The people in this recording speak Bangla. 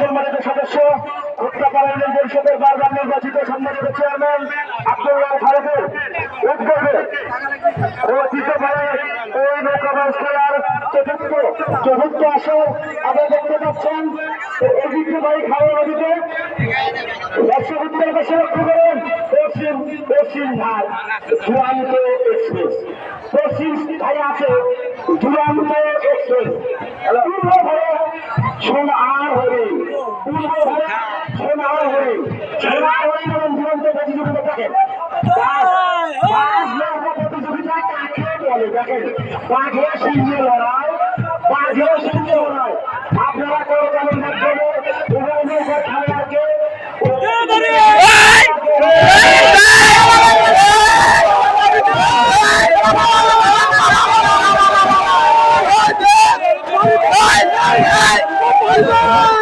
সম্মানিত সদস্য। উত্তরপাড়া পরিষদের বারবার নির্বাচিত সম্মানিত চেয়ারম্যান আব্দুল্লাহ ফারুকের। উদ্যোগে এই নৌকাবাস খেলার চতুর্থ চতুর্থ আসর আপনারা দেখতে পাচ্ছেন ঐতিহ্যবাহী খাওয়া নদীতে দর্শক উত্তর পাশে লক্ষ্য করুন পশ্চিম পশ্চিম ঘাট চূড়ান্ত এক্সপ্রেস পশ্চিম ধারে আছে চূড়ান্ত এক্সপ্রেস পূর্ব ধারে সোন আর হরিণ পূর্ব ধারে সোন আর হরিণ সোন আর হরিণ এবং দুরন্ত প্রতিযোগিতা থাকে প্রতিযোগিতা দেখেন লড়াই 我死了。